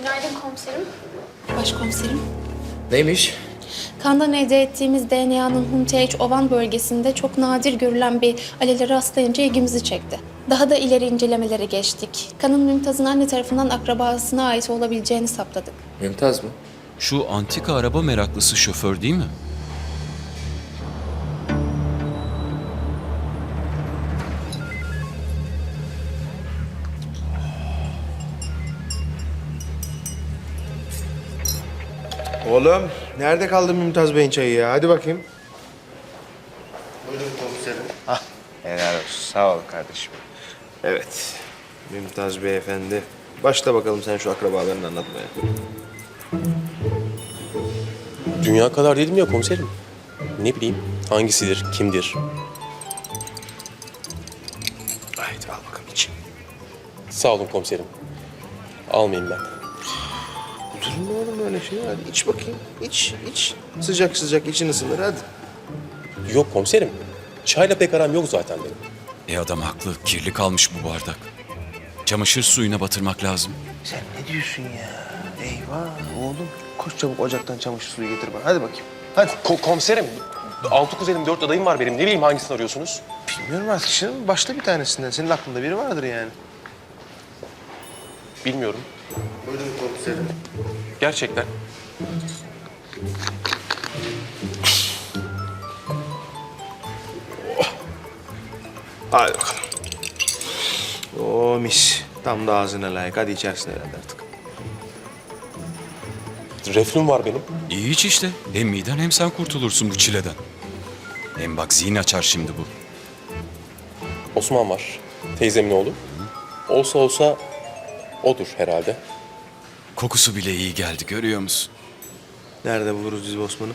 Günaydın komiserim. Başkomiserim. Neymiş? Kandan elde ettiğimiz DNA'nın Humteç Ovan bölgesinde çok nadir görülen bir alele rastlayınca ilgimizi çekti. Daha da ileri incelemelere geçtik. Kanın Mümtaz'ın anne tarafından akrabasına ait olabileceğini saptadık. Mümtaz mı? Şu antika araba meraklısı şoför değil mi? Oğlum nerede kaldı Mümtaz Bey'in çayı ya? Hadi bakayım. Buyurun komiserim. Hah helal olsun. Sağ ol kardeşim. Evet. Mümtaz Beyefendi. Başla bakalım sen şu akrabalarını anlatmaya. Dünya kadar dedim ya komiserim. Ne bileyim hangisidir, kimdir? Haydi al bakalım iç. Sağ olun komiserim. Almayayım ben. Olur mu oğlum öyle şey? Hadi iç bakayım. İç, iç. Sıcak sıcak için ısınır hadi. Yok komiserim. Çayla pek aram yok zaten benim. E adam haklı. Kirli kalmış bu bardak. Çamaşır suyuna batırmak lazım. Sen ne diyorsun ya? Eyvah oğlum. Koş çabuk ocaktan çamaşır suyu getir bana. Hadi bakayım. Hadi. Ko- komiserim, altı kuzenim, dört adayım var benim. Ne bileyim hangisini arıyorsunuz? Bilmiyorum artık şimdi. Başla bir tanesinden. Senin aklında biri vardır yani. Bilmiyorum. Buyurun komiserim. Gerçekten. Hadi bakalım. Oo mis. Tam da ağzına layık. Hadi içersin herhalde artık. Reflüm var benim. İyi iç işte. Hem miden hem sen kurtulursun bu çileden. Hem bak zihin açar şimdi bu. Osman var. Teyzemin oğlu. Olsa olsa odur herhalde. Kokusu bile iyi geldi görüyor musun? Nerede buluruz biz bu Osman'ı?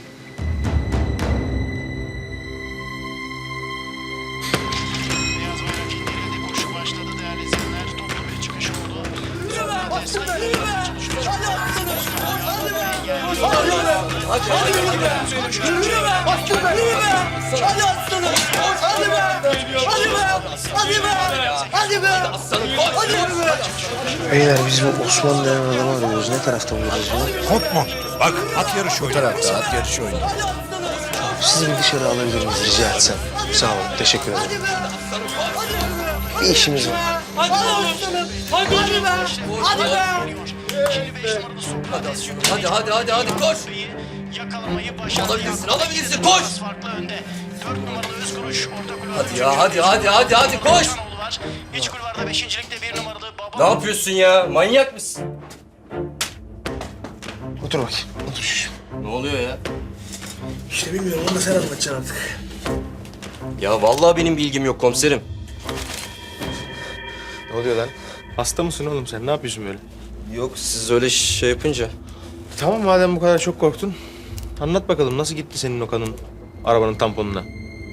Beyaz bayrak indirildi. Koşu başladı değerli izleyenler. Toplu bir çıkış oldu. Beyler biz bu Osman denen adamı arıyoruz. Ne tarafta buluruz bunu? Korkma. Bak at yarışı oynuyor. tarafta at yarışı oynuyor. Sizi bir dışarı alabilir miyiz rica etsem? Sağ olun. Teşekkür ederim. Bir işimiz var. Hadi hadi hadi hadi koş. Yakalamayı başardı. Alabilirsin, alabilirsin, koş! Farklı önde. Dört numaralı Özkuruş orta kulvarda Hadi ya hadi hadi hadi hadi koş. İç kulvarda beşincilikte bir numaralı Baba. Ne yapıyorsun ya? Manyak mısın? Otur bakayım. Otur. Ne oluyor ya? İşte bilmiyorum. Onu da sen anlatacaksın artık. Ya vallahi benim bilgim yok komiserim. Ne oluyor lan? Hasta mısın oğlum sen? Ne yapıyorsun böyle? Yok siz öyle şey yapınca. Tamam madem bu kadar çok korktun. Anlat bakalım nasıl gitti senin o kanın arabanın tamponuna?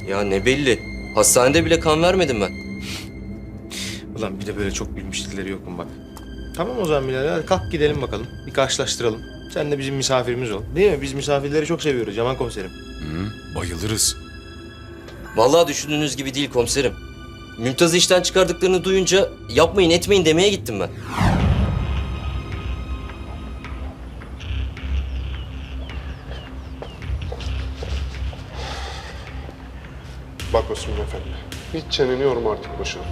Ya ne belli. Hastanede bile kan vermedim ben. Ulan bir de böyle çok bilmiş dilleri yok mu bak. Tamam o zaman Bilal hadi kalk gidelim bakalım. Bir karşılaştıralım. Sen de bizim misafirimiz ol. Değil mi? Biz misafirleri çok seviyoruz Yaman komiserim. Hı, bayılırız. Vallahi düşündüğünüz gibi değil komiserim. Mümtaz'ı işten çıkardıklarını duyunca yapmayın etmeyin demeye gittim ben. Bak Osman Efendi, hiç çeneni yorma artık boşuna.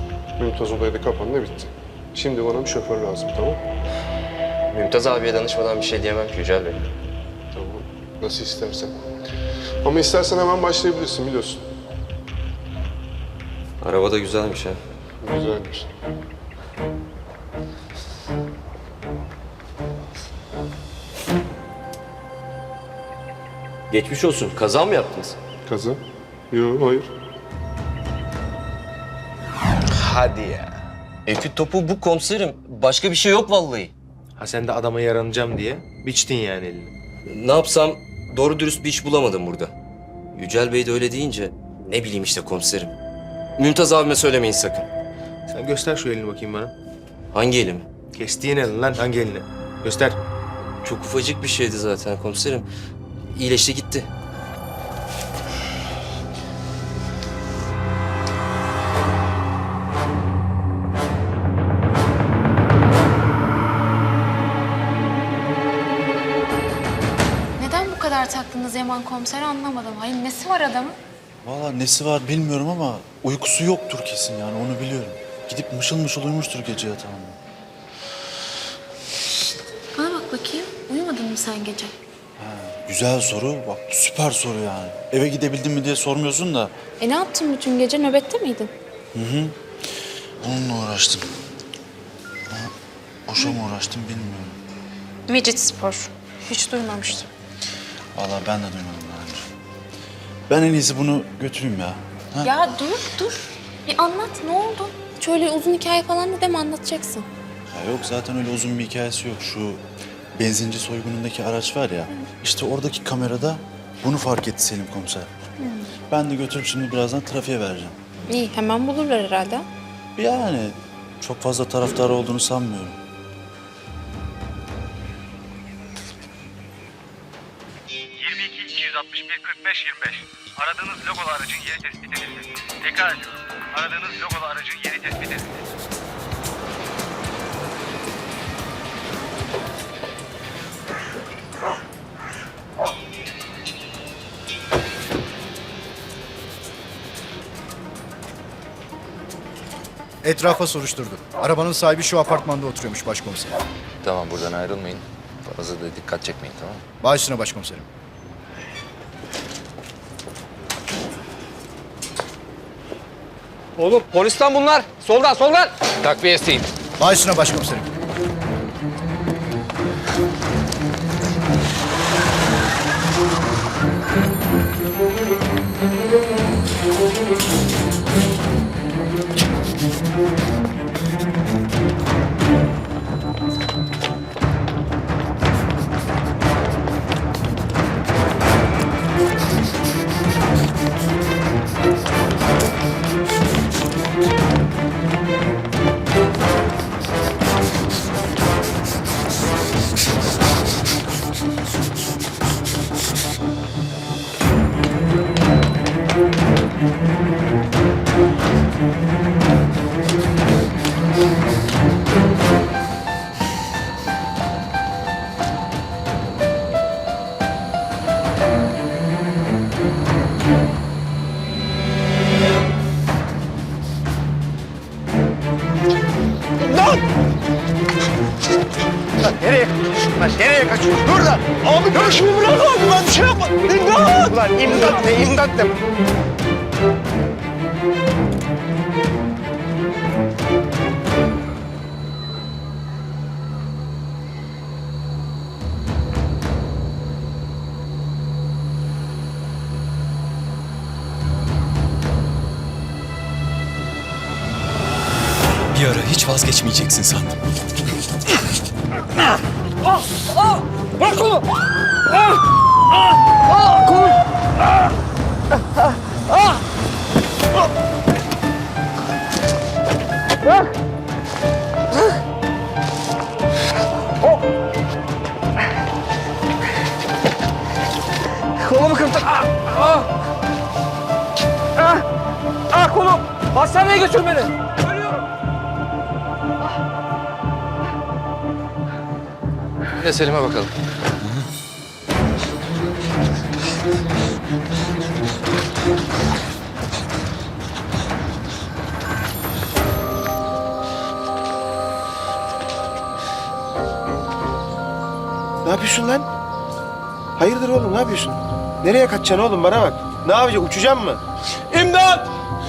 Mümtaz olayı da kapandı bitti. Şimdi bana bir şoför lazım tamam Mümtaz abiye danışmadan bir şey diyemem ki Yücel Bey. Tamam, nasıl istersen. Ama istersen hemen başlayabilirsin biliyorsun. Araba da güzelmiş ha. Güzelmiş. Geçmiş olsun. Kaza mı yaptınız? Kaza? Yok, hayır. Hadi ya. Etüt topu bu komiserim. Başka bir şey yok vallahi. Ha sen de adama yaranacağım diye biçtin yani elini. Ne yapsam doğru dürüst bir iş bulamadım burada. Yücel Bey de öyle deyince ne bileyim işte komiserim. Mümtaz abime söylemeyin sakın. Sen göster şu elini bakayım bana. Hangi elimi? Kestiğin elin lan hangi elini? Göster. Çok ufacık bir şeydi zaten komiserim. İyileşti gitti. Yaman komiser anlamadım. Hayır nesi var adamın? Valla nesi var bilmiyorum ama uykusu yoktur kesin yani onu biliyorum. Gidip mışıl mışıl uyumuştur gece yatağında. Bana bak bakayım. Uyumadın mı sen gece? Güzel soru. Bak süper soru yani. Eve gidebildin mi diye sormuyorsun da E ne yaptın bütün gece? Nöbette miydin? onunla uğraştım. Ama boşa mı uğraştım bilmiyorum. Midget spor. Hiç duymamıştım. Valla ben de duymadım daha önce. Ben en iyisi bunu götüreyim ya. Ha? Ya dur dur. Bir anlat ne oldu? Şöyle uzun hikaye falan da deme anlatacaksın. Ya yok zaten öyle uzun bir hikayesi yok. Şu benzinci soygunundaki araç var ya. işte oradaki kamerada bunu fark etti Selim komiser. Ben de götürüp şimdi birazdan trafiğe vereceğim. İyi hemen bulurlar herhalde. Yani çok fazla taraftar olduğunu sanmıyorum. Aradığınız logolu aracın yeri tespit edildi. Tekrar ediyorum. Aradığınız logolu aracın yeri tespit edildi. Etrafa soruşturdu. Arabanın sahibi şu apartmanda oturuyormuş başkomiserim. Tamam buradan ayrılmayın. Fazla da dikkat çekmeyin tamam mı? Baş üstüne başkomiserim. Oğlum polisten bunlar. Soldan soldan. Takviye isteyin. Baş üstüne başkomiserim. Nereye? Lan nereye kaçıyorsun? Dur lan! Abi görüşümü bırak abi bir şey yapmadım. İmdat! Ulan imdat ne imdat ne? Bir ara hiç vazgeçmeyeceksin sandım. Kolumu kırdım. Ah! Ah! Ah! Ah kolum! Hastaneye götür beni. Selim'e bakalım. Ne yapıyorsun lan? Hayırdır oğlum ne yapıyorsun? Nereye kaçacaksın oğlum bana bak. Ne yapacaksın uçacaksın mı?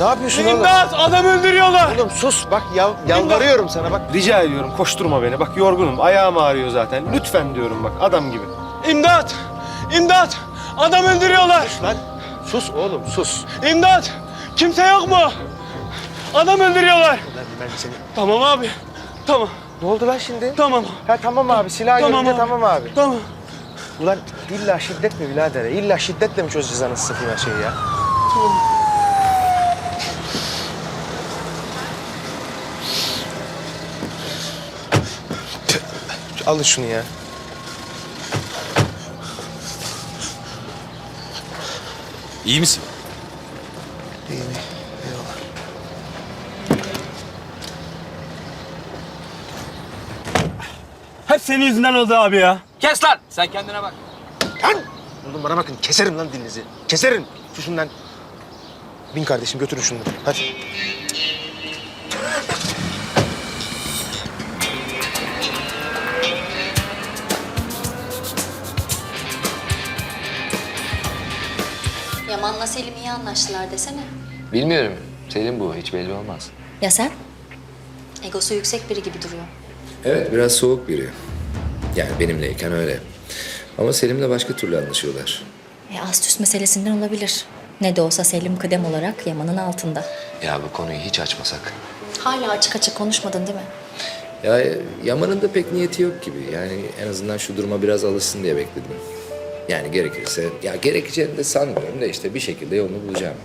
İmdat! Ne yapıyorsun oğlum? İmdat! Adam öldürüyorlar. Oğlum sus bak yal, yalvarıyorum sana bak. Rica ediyorum koşturma beni. Bak yorgunum ayağım ağrıyor zaten. Lütfen diyorum bak adam gibi. İmdat! İmdat! Adam öldürüyorlar. Lan sus oğlum sus. İmdat! Kimse yok mu? Adam öldürüyorlar. Lan ben seni... Tamam abi. Tamam. Ne oldu lan şimdi? Tamam. Ha tamam abi silah Tamam görünce abi. tamam abi. Tamam. Ulan illa şiddet mi birader? İlla şiddetle mi çözeceğiz anasını satayım her şeyi ya? Alın şunu ya. İyi misin? İyi mi? Eyvallah. Hep senin yüzünden oldu abi ya. Kes lan! Sen kendine bak. Oğlum bana bakın keserim lan dilinizi. Keserim. Susun lan. Bin kardeşim götürün şunları. Hadi. Yaman'la Selim iyi anlaştılar desene. Bilmiyorum. Selim bu. Hiç belli olmaz. Ya sen? Egosu yüksek biri gibi duruyor. Evet biraz soğuk biri. Yani benimleyken öyle. Ama Selim'le başka türlü anlaşıyorlar. E, ast üst meselesinden olabilir. Ne de olsa Selim kıdem olarak Yaman'ın altında. Ya bu konuyu hiç açmasak. Hala açık açık konuşmadın değil mi? Ya e, Yaman'ın da pek niyeti yok gibi. Yani en azından şu duruma biraz alışsın diye bekledim. Yani gerekirse, ya gerekeceğini de sanmıyorum da işte bir şekilde yolunu bulacağım.